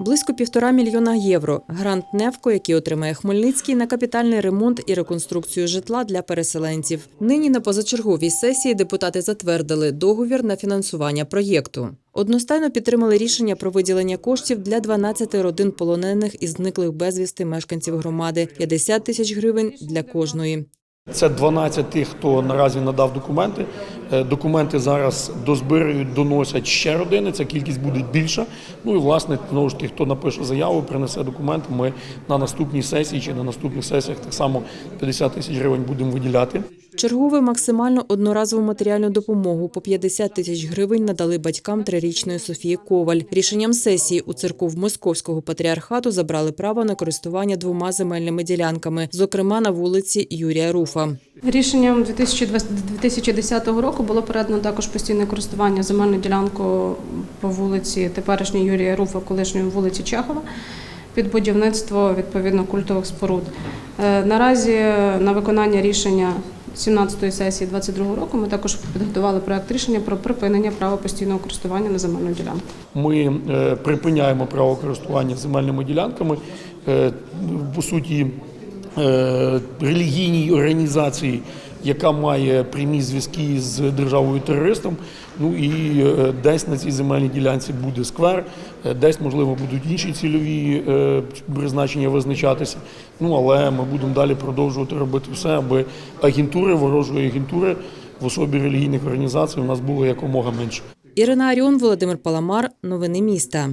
Близько півтора мільйона євро. Грант Невко, який отримає Хмельницький на капітальний ремонт і реконструкцію житла для переселенців. Нині на позачерговій сесії депутати затвердили договір на фінансування проєкту. Одностайно підтримали рішення про виділення коштів для 12 родин полонених і зниклих безвісти мешканців громади 50 тисяч гривень для кожної. Це 12 тих, хто наразі надав документи. Е, Документи зараз дозбирають, доносять ще родини. Ця кількість буде більша. Ну і власне знову ж тих хто напише заяву, принесе документи. Ми на наступній сесії чи на наступних сесіях так само 50 тисяч гривень будемо виділяти. Чергову максимально одноразову матеріальну допомогу по 50 тисяч гривень надали батькам трирічної Софії Коваль. Рішенням сесії у церков Московського патріархату забрали право на користування двома земельними ділянками, зокрема на вулиці Юрія Руфа. Рішенням 2010 року було передано також постійне користування земельною ділянкою по вулиці теперішньої Юрія Руфа, колишньої вулиці Чехова, під будівництво відповідно культових споруд. Е, Наразі на виконання рішення 17-ї сесії 2022 року ми також підготували проект рішення про припинення права постійного користування на земельну ділянку. Ми е, припиняємо право користування земельними ділянками. Е, По суті, е, релігійній організації, яка має прямі зв'язки з державою терористом. Ну і е, десь на цій земельній ділянці буде сквер, е, десь, можливо, будуть інші цільові е, призначення визначатися. Ну але ми будемо далі продовжувати робити все, аби агентури, ворожої агентури в особі релігійних організацій у нас було якомога менше. Ірина Аріон, Володимир Паламар. Новини міста.